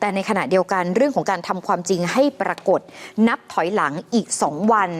แต่ในขณะเดียวกันเรื่องของการทำความจริงให้ปรากฏ นับถอยหลังอีก 2 วัน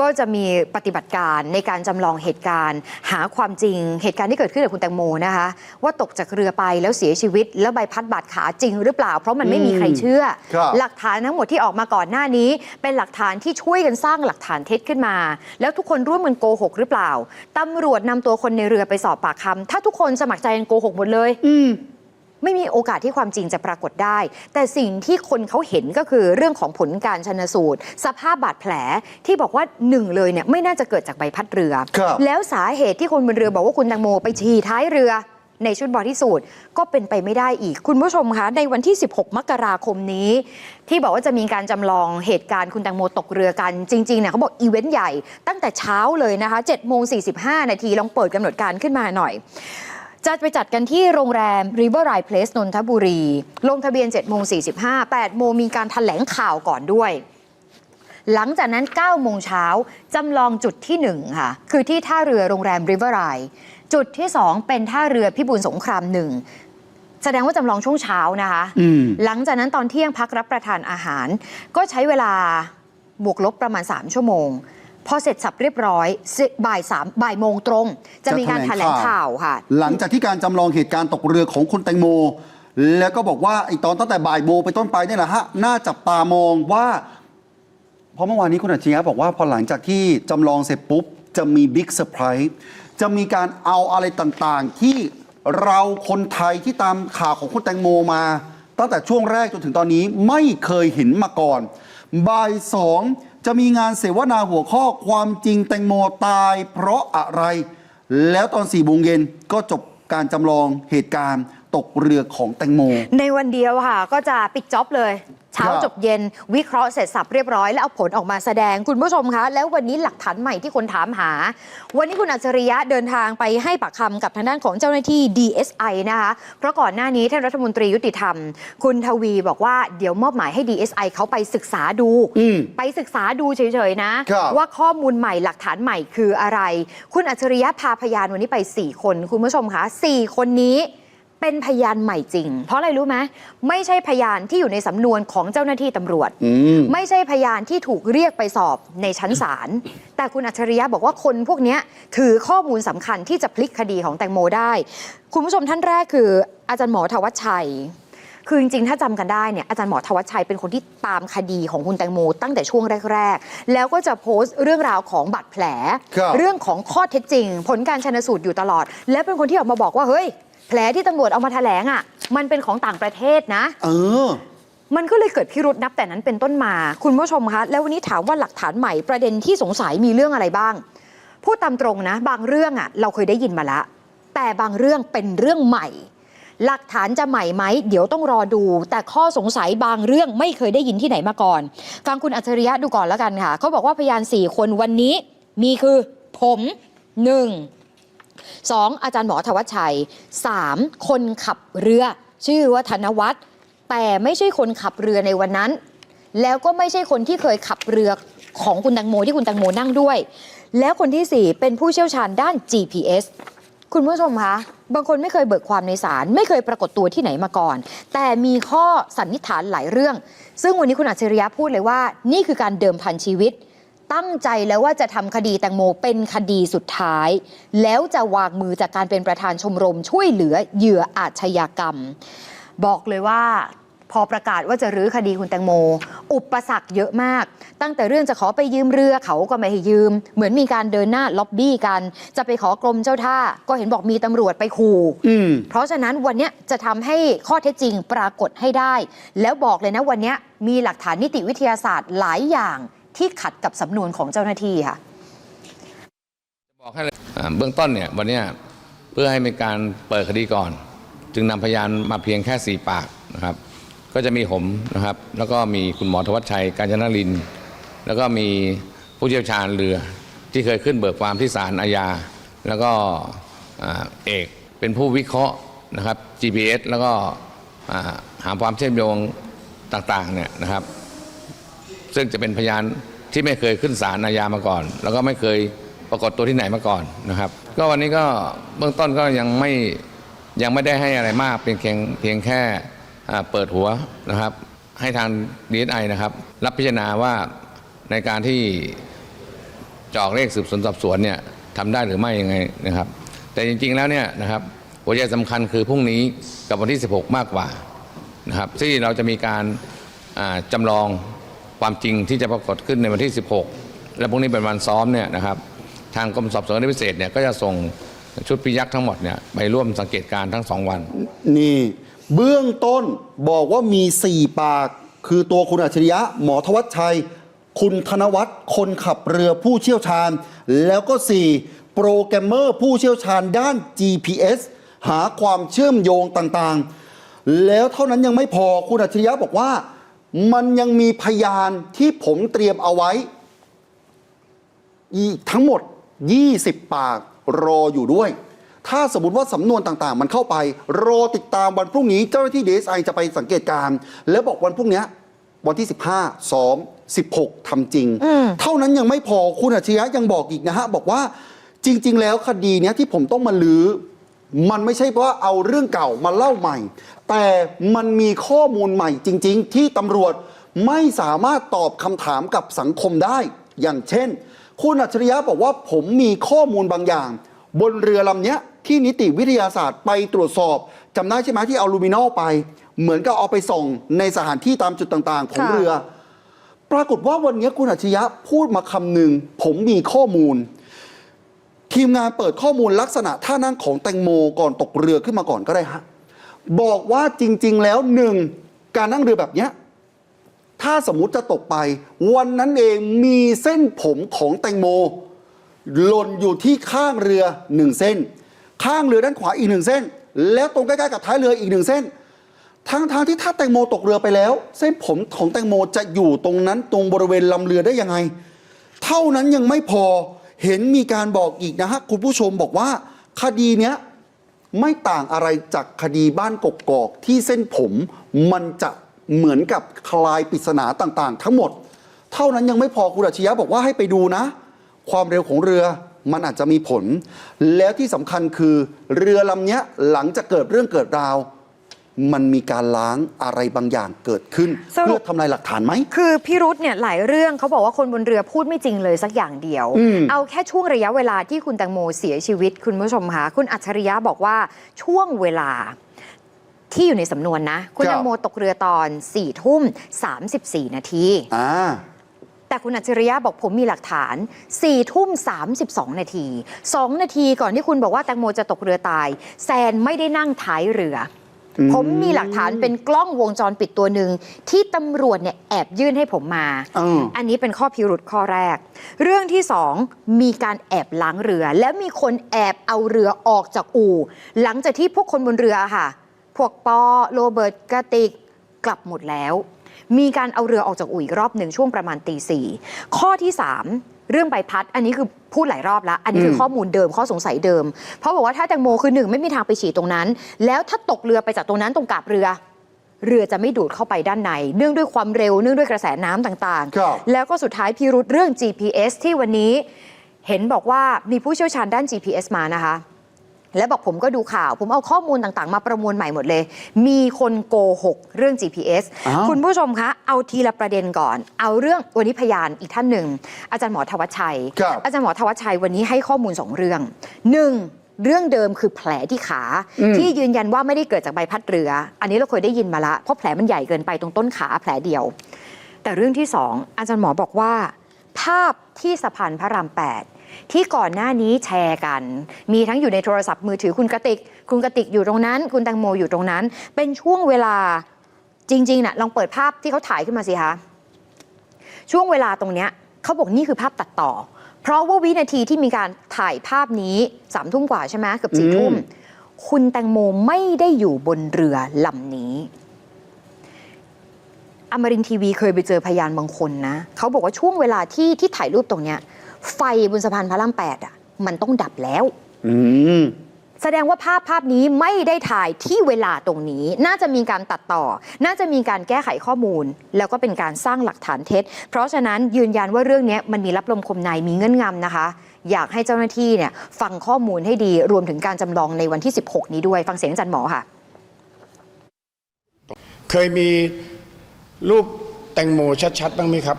ก็จะมีปฏิบัติการในการจำลองเหตุการณ์ หาความจริงเหตุการณ์ที่เกิดขึ้นกับคุณแตงโมนะคะ ว่าตกจากเรือไปแล้วเสียชีวิต แล้วใบพัดบาดขาจริงหรือเปล่า เพราะมันไม่มีใครเชื่อครับหลักฐานทั้งหมดที่ออกมาก่อนหน้านี้ เป็นหลักฐานที่ช่วยกันสร้างหลักฐานเท็จขึ้นมา แล้วทุกคนร่วมกันโกหกหรือเปล่าตำรวจนำตัวคนในเรือไปสอบปากคำถ้าทุกคนสมัครใจกันโกหกหมดเลยอืม ไม่มีโอกาสที่ความจริงจะปรากฏได้ แต่สิ่งที่คนเขาเห็นก็คือเรื่องของผลการชนสูตร สภาพบาดแผลที่บอกว่าหนึ่งเลยเนี่ยไม่น่าจะเกิดจากใบพัดเรือ ครับแล้วสาเหตุที่คนบนเรือบอกว่าคุณแตงโมไปฉี่ท้ายเรือในชุดบอดี้สูทก็เป็นไปไม่ได้อีก คุณผู้ชมคะในวันที่ 16 มกราคมนี้ ที่บอกว่าจะมีการจำลองเหตุการณ์คุณแตงโมตกเรือกัน จริงๆเนี่ยเขาบอกอีเวนต์ใหญ่ตั้งแต่เช้าเลยนะคะ7โมง45 นาทีลองเปิดกำหนดการขึ้นมาหน่อย จะไปจัดกันที่โรงแรม Riverine Place นนทบุรี ลงทะเบียน7โมง45 8โมงมีการถแถลงข่าวก่อนด้วย หลังจากนั้น9โมงเช้าจำลองจุดที่ 1 ค่ะ คือที่ท่าเรือโรงแรม Riverine จุดที่ 2 เป็นท่าเรือพิบูลสงครามหนึ่งแสดงว่าจำลองช่วงเช้านะคะอืมหลังจากนั้นตอนเที่ยงพักรับประทานอาหาร ก็ใช้เวลาบวกลบประมาณ 3 ชั่วโมง พอเสร็จสับเรียบร้อยสิบ่ายสามบ่ายโมงตรง จะมีการแถลงข่าวค่ะ หลังจากที่การจำลองเหตุการณ์ตกเรือของคุณแตงโม แล้วก็บอกว่าไอ้ตอนตั้งแต่บ่ายโมงไปต้นไปเนี่ยแหละฮะน่าจับตามองว่าเพราะเมื่อวานนี้คุณอัจฉริยะบอกว่าพอหลังจากที่จำลองเสร็จปุ๊บ จะมีบิ๊กเซอร์ไพรส์จะมีการเอาอะไรต่างๆ ที่เราคนไทยที่ตามข่าวของคุณแตงโมมา ตั้งแต่ช่วงแรกจนถึงตอนนี้ไม่เคยเห็นมาก่อนบ่ายสอง จะมีงานเสวนาหัวข้อความจริงแตงโมตายเพราะอะไร แล้วตอน4ี่โมงเย็นก็จบการจำลองเหตุการณ์ ตกเรือของแตงโม ในวันเดียวค่ะ ก็จะปิดจ็อบเลย เช้าครับ จบเย็น วิเคราะห์เสร็จสับเรียบร้อยแล้วเอาผลออกมาแสดงคุณผู้ชมคะ แล้ววันนี้หลักฐานใหม่ที่คนถามหา วันนี้คุณอัจฉริยะเดินทางไปให้ปากคำกับทางด้านของเจ้าหน้าที่ DSI นะคะ เพราะก่อนหน้านี้ท่านรัฐมนตรียุติธรรม คุณทวีบอกว่าเดี๋ยวมอบหมายให้ DSI เขาไปศึกษาดู อืม ไปศึกษาดูเฉยๆนะ ครับ ว่าข้อมูลใหม่หลักฐานใหม่คืออะไร คุณอัจฉริยะพาพยานวันนี้ไป 4 คน คุณผู้ชมคะ4คนนี้ เป็นพยานใหม่จริง เพราะอะไรรู้ไหมไม่ใช่พยานที่อยู่ในสำนวนของเจ้าหน้าที่ตำรวจอืมไม่ใช่พยานที่ถูกเรียกไปสอบในชั้นศาลแต่คุณอัจฉริยะบอกว่าคนพวกเนี้ยถือข้อมูลสำคัญที่จะพลิกคดีของแตงโมได้ คุณผู้ชมท่านแรกคืออาจารย์หมอทวัชชัยคือจริงๆ ถ้าจำกันได้เนี่ยอาจารย์หมอทวัชชัยเป็นคนที่ตามคดีของคุณแตงโมตั้งแต่ช่วงแรก ๆ แล้วก็จะโพสต์เรื่องราวของบาดแผลครับเรื่องของข้อเท็จจริง ผลการชนสูตรอยู่ตลอด และเป็นคนที่ออกมาบอกว่าเฮ้ย แผลที่ตำรวจเอามาแถลงอะ มันเป็นของต่างประเทศนะ เออ มันก็เลยเกิดพิรุษนับแต่นั้นเป็นต้นมา คุณผู้ชมคะ แล้ววันนี้ถามว่าหลักฐานใหม่ประเด็นที่สงสัยมีเรื่องอะไรบ้าง พูดตามตรงนะ บางเรื่องอะ เราเคยได้ยินมาละ แต่บางเรื่องเป็นเรื่องใหม่ หลักฐานจะใหม่ไหมเดี๋ยวต้องรอดู แต่ข้อสงสัยบางเรื่องไม่เคยได้ยินที่ไหนมาก่อนฟังคุณอัจฉริยะดูก่อนแล้วกันค่ะเขาบอกว่าพยานสี่คนวันนี้มีคือ ผมหนึ่ง สองอาจารย์หมอธวัชชัยสามคนขับเรือ ชื่อว่าธนวัฒน์แต่ไม่ใช่คนขับเรือในวันนั้น แล้วก็ไม่ใช่คนที่เคยขับเรือของคุณตังโมที่คุณตังโมนั่งด้วย แล้วคนที่สี่เป็นผู้เชี่ยวชาญด้าน GPS คุณผู้ชมคะบางคนไม่เคยเบิกความในศาลไม่เคยปรากฏตัวที่ไหนมาก่อน แต่มีข้อสันนิษฐานหลายเรื่อง ซึ่งวันนี้คุณอัจฉริยะพูดเลยว่า นี่คือการเดิมพันชีวิต ตั้งใจแล้วว่าจะทำคดีแตงโมเป็นคดีสุดท้าย แล้วจะวางมือจากการเป็นประธานชมรมช่วยเหลือเหยื่ออาชญากรรม บอกเลยว่าพอประกาศว่าจะรื้อคดีคุณแตงโม อุปสรรคเยอะมาก ตั้งแต่เรื่องจะขอไปยืมเรือเขาก็ไม่ให้ยืม เหมือนมีการเดินหน้าล็อบบี้กัน จะไปขอกรมเจ้าท่า ก็เห็นบอกมีตำรวจไปขู่อืมเพราะฉะนั้นวันเนี้ยจะทำให้ข้อเท็จจริงปรากฏให้ได้ แล้วบอกเลยนะวันเนี้ยมีหลักฐานนิติวิทยาศาสตร์หลายอย่าง ที่ขัดกับสำนวนของเจ้าหน้าที่ค่ะบอกให้เลยเบื้องต้นเนี่ยวันนี้เพื่อให้มีการเปิดคดีก่อน จึงนำพยานมาเพียงแค่ 4 ปากนะครับ ก็จะมีผมนะครับ แล้วก็มีคุณหมอธวัชชัย การจนริน แล้วก็มีผู้เชี่ยวชาญเรือที่เคยขึ้นเบิกความที่ศาลอาญา แล้วก็เอกเป็นผู้วิเคราะห์นะครับ GPS แล้วก็หาความเชื่อมโยงต่างๆเนี่ยนะครับ ซึ่งจะเป็นพยานที่ไม่เคยขึ้นศาลอาญามาก่อน แล้วก็ไม่เคยปรากฏตัวที่ไหนมาก่อนนะครับ ก็วันนี้ก็เบื้องต้นก็ยังไม่ยังไม่ได้ให้อะไรมากเป็นเพียงเพียงแค่เปิดหัวนะครับ ให้ทาง DSI นะครับ รับพิจารณาว่าในการที่จอกเลขสืบสวนสอบสวนเนี่ยทำได้หรือไม่ยังไงนะครับ แต่จริงๆแล้วเนี่ยนะครับหัวใจสำคัญคือพรุ่งนี้กับวันที่ 16 มากกว่านะครับที่เราจะมีการอ่าจำลอง ความจริงที่จะปรากฏขึ้นในวันที่ 16 และพรุ่งนี้เป็นวันซ้อมเนี่ยนะครับทางกรมสอบสวนคดีพิเศษเนี่ยก็จะส่งชุดพิยักษ์ทั้งหมดเนี่ยไปร่วมสังเกตการณ์ทั้งสองวัน นี่เบื้องต้นบอกว่ามี 4 ปาก คือตัวคุณอัจฉริยะ หมอทวัชชัย คุณธนวัฒน์คนขับเรือผู้เชี่ยวชาญ แล้วก็ 4 โปรแกรมเมอร์ผู้เชี่ยวชาญด้าน GPS หาความเชื่อมโยงต่างๆ แล้วเท่านั้นยังไม่พอคุณอัจฉริยะบอกว่า มันยังมีพยานที่ผมเตรียมเอาไว้อีกทั้งหมด 20 ปากรออยู่ด้วย ถ้าสมมติว่าสำนวนต่างๆ มันเข้าไป รอติดตามวันพรุ่งนี้เจ้าหน้าที่ DSI จะไปสังเกตการณ์แล้วบอกวันพรุ่งเนี้ยวันที่ 15ซ้อม16ทำจริง เท่านั้นยังไม่พอคุณอาชญะยังบอกอีกนะฮะ บอกว่าจริง ๆ แล้วคดีเนี้ยที่ผมต้องมาลือ้อมันไม่ใช่ว่าเอาเรื่องเก่ามาเล่าใหม่ แต่มันมีข้อมูลใหม่จริง ๆ ที่ตำรวจไม่สามารถตอบคำถามกับสังคมได้ อย่างเช่น คุณอัจฉริยะบอกว่าผมมีข้อมูลบางอย่าง บนเรือลำเนี้ยที่นิติวิทยาศาสตร์ไปตรวจสอบจำได้ใช่ไหมที่เอาลูมินอลไป เหมือนกับเอาไปส่องในสถานที่ตามจุดต่างๆ ของเรือ ปรากฏว่าวันนี้คุณอัจฉริยะพูดมาคำหนึ่งผมมีข้อมูล ทีมงานเปิดข้อมูลลักษณะท่านั่งของแตงโมก่อนตกเรือขึ้นมาก่อนก็ได้ฮะ บอกว่าจริง ๆ แล้วหนึ่งการนั่งเรือแบบเนี้ยถ้าสมมุติจะตกไป วันนั้นเองมีเส้นผมของแตงโมหล่นอยู่ที่ข้างเรือหนึ่งเส้น ข้างเรือด้านขวาอีกหนึ่งเส้น แล้วตรงใกล้ๆกับท้ายเรืออีกหนึ่งเส้นทั้งทางที่ถ้าแตงโมตกเรือไปแล้ว เส้นผมของแตงโมจะอยู่ตรงนั้นตรงบริเวณลำเรือได้ยังไง เท่านั้นยังไม่พอเห็นมีการบอกอีกนะฮะคุณผู้ชมบอกว่าคดีเนี้ย ไม่ต่างอะไรจากคดีบ้านกกอกที่เส้นผมมันจะเหมือนกับคลายปริศนาต่างๆ ทั้งหมด เท่านั้นยังไม่พอคุณอาชญะบอกว่าให้ไปดูนะ ความเร็วของเรือมันอาจจะมีผล แล้วที่สำคัญคือเรือลำนี้หลังจากเกิดเรื่องเกิดราว มันมีการล้างอะไรบางอย่างเกิดขึ้น สรุป เพื่อทำลายหลักฐานไหม คือพี่รุธเนี่ยหลายเรื่องเขาบอกว่าคนบนเรือพูดไม่จริงเลยสักอย่างเดียว อืม เอาแค่ช่วงระยะเวลาที่คุณแตงโมเสียชีวิต คุณผู้ชมคะคุณอัจฉริยะบอกว่าช่วงเวลาที่อยู่ในสำนวนนะ คุณครับแตงโมตกเรือตอน4ี่ทุ่ม34 นาที อ่า แต่คุณอัจฉริยะบอกผมมีหลักฐาน4ี่ทุ่ม32 นาที 2 นาทีก่อนที่คุณบอกว่าแตงโมจะตกเรือตาย แซนไม่ได้นั่งท้ายเรืออืม ผมมีหลักฐานเป็นกล้องวงจรปิดตัวหนึ่งที่ตำรวจเนี่ยแอบยื่นให้ผมมาเอออันนี้เป็นข้อพิรุษข้อแรก เรื่องที่สองมีการแอบล้างเรือ และมีคนแอบเอาเรือออกจากอู่ หลังจากที่พวกคนบนเรืออะค่ะ พวกปอโรเบิร์ตกระติกกลับหมดแล้ว มีการเอาเรือออกจากอู่อีกรอบหนึ่งช่วงประมาณตีสี่ข้อที่สาม เรื่องใบพัด อันนี้คือพูดหลายรอบแล้ว อันนี้คือมข้อมูลเดิมข้อสงสัยเดิม เพราะบอกว่าถ้าแตงโมคือหนึ่งไม่มีทางไปฉี่ตรงนั้น แล้วถ้าตกเรือไปจากตรงนั้นตรงกาบเรือ เรือจะไม่ดูดเข้าไปด้านใน เนื่องด้วยความเร็วเนื่องด้วยกระแสน้ำต่างครับแล้วก็สุดท้ายพิรุษเรื่อง GPS ที่วันนี้ เห็นบอกว่ามีผู้เชี่ยวชาญด้าน GPS มานะคะ และบอกผมก็ดูข่าว ผมเอาข้อมูลต่างๆ มาประมวลใหม่หมดเลย มีคนโกหกเรื่อง GPS อ้าว คุณผู้ชมคะ เอาทีละประเด็นก่อน เอาเรื่องวันนี้พยานอีกท่านหนึ่ง อาจารย์หมอทวัชชัย ครับ อาจารย์หมอทวัชชัยวันนี้ให้ข้อมูลสองเรื่องหนึ่งเรื่องเดิมคือแผลที่ขาอืมที่ยืนยันว่าไม่ได้เกิดจากใบพัดเรือ อันนี้เราเคยได้ยินมาละเพราะแผลมันใหญ่เกินไปตรงต้นขาแผลเดียว แต่เรื่องที่สองอาจารย์หมอบอกว่า ภาพที่สะพานพระราม 8 ที่ก่อนหน้านี้แชร์กัน มีทั้งอยู่ในโทรศัพท์มือถือคุณกติก คุณกติกอยู่ตรงนั้น คุณแตงโมอยู่ตรงนั้น เป็นช่วงเวลาจริงๆน่ะลองเปิดภาพที่เขาถ่ายขึ้นมาสิคะช่วงเวลาตรงเนี้ยเขาบอกนี่คือภาพตัดต่อ เพราะว่าวินาทีที่มีการถ่ายภาพนี้สามทุ่มกว่าใช่ไหมเกือบสี่ทุ่มอืมคุณแตงโมไม่ได้อยู่บนเรือลำนี้ อมรินทร์ทีวีเคยไปเจอพยานบางคนนะ เขาบอกว่าช่วงเวลาที่ที่ถ่ายรูปตรงเนี้ย ไฟบนสะพานพระรามแปดอะ มันต้องดับแล้วอืมแสดงว่าภาพภาพนี้ไม่ได้ถ่ายที่เวลาตรงนี้ น่าจะมีการตัดต่อ น่าจะมีการแก้ไขข้อมูล แล้วก็เป็นการสร้างหลักฐานเท็จ เพราะฉะนั้นยืนยันว่าเรื่องนี้มันมีรับลมคมในมีเงื่อนงำนะคะ อยากให้เจ้าหน้าที่เนี่ยฟังข้อมูลให้ดีรวมถึงการจำลองในวันที่ 16 นี้ด้วย ฟังเสียงอาจารย์หมอค่ะ เคยมีรูปแตงโมชัดๆบ้างไหมครับ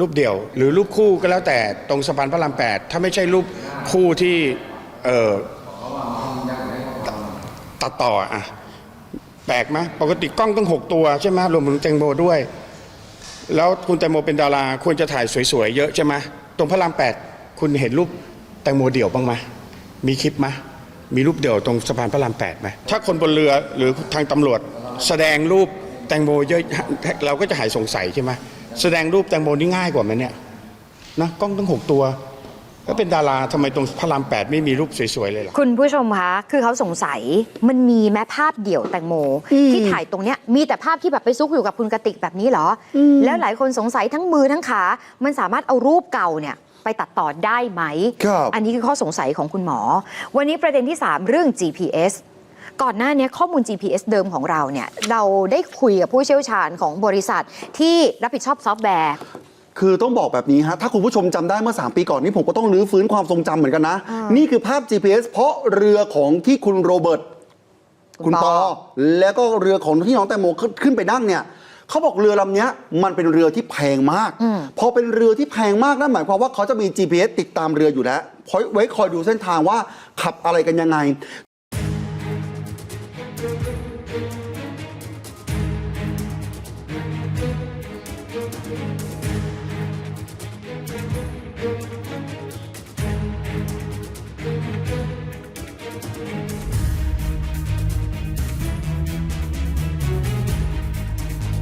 รูปเดี่ยว หรือรูปคู่ก็แล้วแต่ตรงสะพานพระรามแปดถ้าไม่ใช่รูปคู่ที่เออตัดต่ออะแปลกไหมปกติกล้องต้องหกตัวใช่ไหมรวมถึงแตงโมด้วย แล้วคุณแตงโมเป็นดาราควรจะถ่ายสวยๆเยอะใช่ไหมตรงพระรามแปดคุณเห็นรูปแตงโมเดี่ยวบ้างไหมมีคลิปไหมมีรูปเดี่ยวตรงสะพานพระรามแปดไหมถ้าคนบนเรือหรือทางตำรวจแสดงรูปแตงโมเยอะเราก็จะหายสงสัยใช่ไหม แสดงรูปแตงโมนี่ง่ายกว่าไหมเนี่ยนะกล้องตั้งหกตัว ก็เป็นดาราทำไมตรงพระรามแปดไม่มีรูปสวย ๆ เลยล่ะ คุณผู้ชมคะคือเขาสงสัยมันมีแม้ภาพเดี่ยวแตงโม ที่ถ่ายตรงเนี้ยมีแต่ภาพที่แบบไปซุกอยู่กับคุณกติกแบบนี้เหรออแล้วหลายคนสงสัยทั้งมือทั้งขา มันสามารถเอารูปเก่าเนี่ยไปตัดต่อได้ไหม ครับ อันนี้คือข้อสงสัยของคุณหมอ วันนี้ประเด็นที่ 3 เรื่อง GPS ก่อนหน้านี้ข้อมูล GPS เดิมของเราเนี่ยเราได้คุยกับผู้เชี่ยวชาญของบริษัทที่รับผิดชอบซอฟต์แวร์คือต้องบอกแบบนี้ฮะ ถ้าคุณผู้ชมจำได้เมื่อ 3 ปีก่อนนี่ผมก็ต้องรื้อฟื้นความทรงจำเหมือนกันนะ นี่คือภาพ GPS เพราะเรือของที่คุณโรเบิร์ตคุคุณณปปออแล้วก็เรือของที่น้องแตงโมขึ้นขึ้นไปนั่งเนี่ยเขาบอกเรือลำเนี้ยมันเป็นเรือที่แพงมาก พอเป็นเรือที่แพงมากนั่นหมายความว่าเขาจะมี GPS ติดตามเรืออยู่แล้วไว้คอยดูเส้นทางว่าขับอะไรกันยังไง